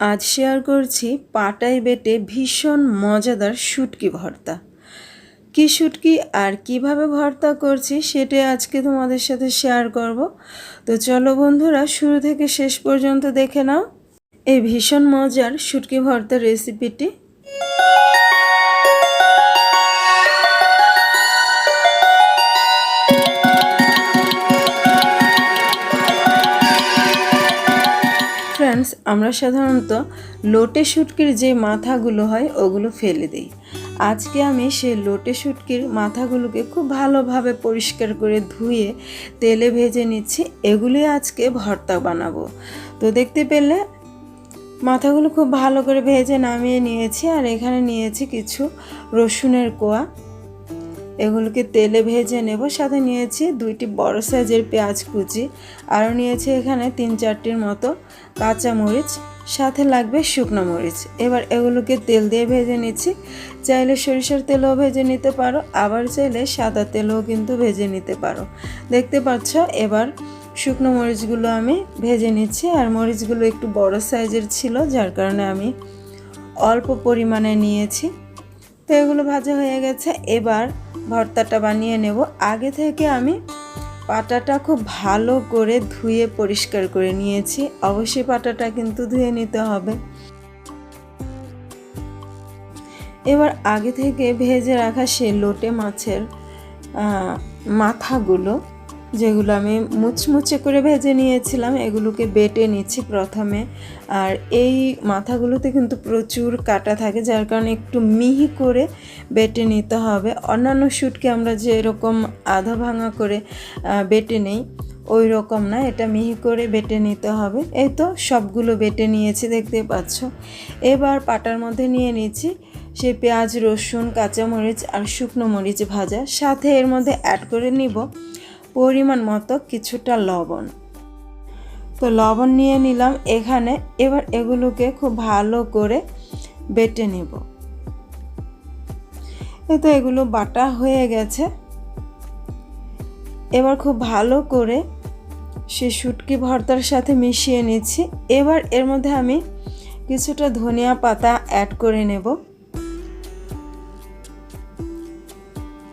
আজ শেয়ার করছি পাটায় বেটে ভীষণ মজাদার শুটকি ভর্তা। কি শুটকি আর কীভাবে ভর্তা করছি সেটাই আজকে তোমাদের সাথে শেয়ার করব। তো চলো বন্ধুরা, শুরু থেকে শেষ পর্যন্ত দেখে নাও। এই ভীষণ মজার শুটকি ভর্তার রেসিপিটি ফ্রেন্ডস আমরা সাধারণত লোটে শুটকির যে মাথাগুলো হয়, ওগুলো ফেলে দিই। আজকে আমি সেই লোটে শুটকির মাথাগুলোকে খুব ভালোভাবে পরিষ্কার করে ধুয়ে তেলে ভেজে নিচ্ছি। এগুলি আজকে ভর্তা বানাবো। তো দেখতে পেলে মাথাগুলো খুব ভালো করে ভেজে নামিয়ে নিয়েছি, আর এখানে নিয়েছি কিছু রসুনের কোয়া। এগুলোকে তেলে ভেজে নেব। সাথে নিয়েছি দুইটি বড় সাইজের পেঁয়াজ কুচি। আরও নিয়েছি এখানে তিন চারটির মতো কাঁচা মরিচ। সাথে লাগবে শুকনো মরিচ। এবার এগুলোকে তেল দিয়ে ভেজে নিচ্ছি। চাইলে সরিষার তেলও ভেজে নিতে পারো। আবার চাইলে সাদা তেলও কিন্তু ভেজে নিতে পারো। দেখতে পাচ্ছ? এবার শুকনো মরিচগুলো আমি ভেজে নিচ্ছি। আর মরিচগুলো একটু বড় সাইজের ছিল, যার কারণে আমি অল্প পরিমাণে নিয়েছি। তো এগুলো ভাজা হয়ে গেছে। এবার ভর্তাটা বানিয়ে নেব। আগে থেকে আমি পাটাটা খুব ভালো করে ধুয়ে পরিষ্কার করে নিয়েছি। অবশ্যই পাটাটা কিন্তু ধুয়ে নিতে হবে। এবার আগে থেকে ভেজে রাখা সে লোটে মাছের মাথাগুলো যেগুলো আমি মুচমুচে করে ভেজে নিয়েছিলাম, এগুলোকে বেটে নিচ্ছি প্রথমে। আর এই মাথাগুলোতে কিন্তু প্রচুর কাটা থাকে, যার কারণে একটু মিহি করে বেটে নিতে হবে। অন্যান্য শ্যুটকে আমরা যে এরকম আধা ভাঙা করে বেটে নেই ওই রকম না, এটা মিহি করে বেটে নিতে হবে। এই তো সবগুলো বেটে নিয়েছি, দেখতে পাচ্ছ। এবার পাটার মধ্যে নিয়ে নিচ্ছি সেই পেঁয়াজ, রসুন, কাঁচামরিচ আর শুকনো মরিচ ভাজা। সাথে এর মধ্যে অ্যাড করে নিব পরিমাণ মতো কিছুটা লবণ। তো লবণ নিয়ে নিলাম এখানে। এবার এগুলোকে খুব ভালো করে বেটে নেব। তো এগুলো বাটা হয়ে গেছে। এবার খুব ভালো করে সে শুটকি ভর্তার সাথে মিশিয়ে নিচ্ছি। এবার এর মধ্যে আমি কিছুটা ধনিয়া পাতা অ্যাড করে নেব।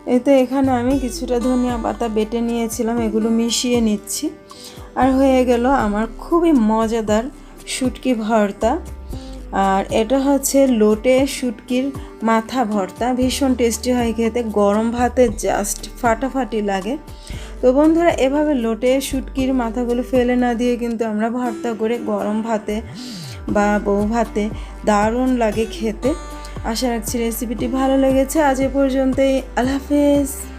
এতে এখানে আমি কিছুটা ধনিয়া পাতা বেটে নিয়েছিলাম, এগুলো মিশিয়ে নিচ্ছি। আর হয়ে গেল আমার খুবই মজাদার শুটকি ভর্তা। আর এটা হচ্ছে লোটে শুটকির মাথা ভর্তা। ভীষণ টেস্টি হয় খেতে, গরম ভাতে জাস্ট ফাটাফাটি লাগে। তো বন্ধুরা, এভাবে লোটে শুটকির মাথাগুলো ফেলে না দিয়ে কিন্তু আমরা ভর্তা করে গরম ভাতে বা বউ ভাতে দারুণ লাগে খেতে। আশা রাখছি রেসিপিটি ভালো লেগেছে। আজ এ পর্যন্তই। আল্লাহ হাফেজ।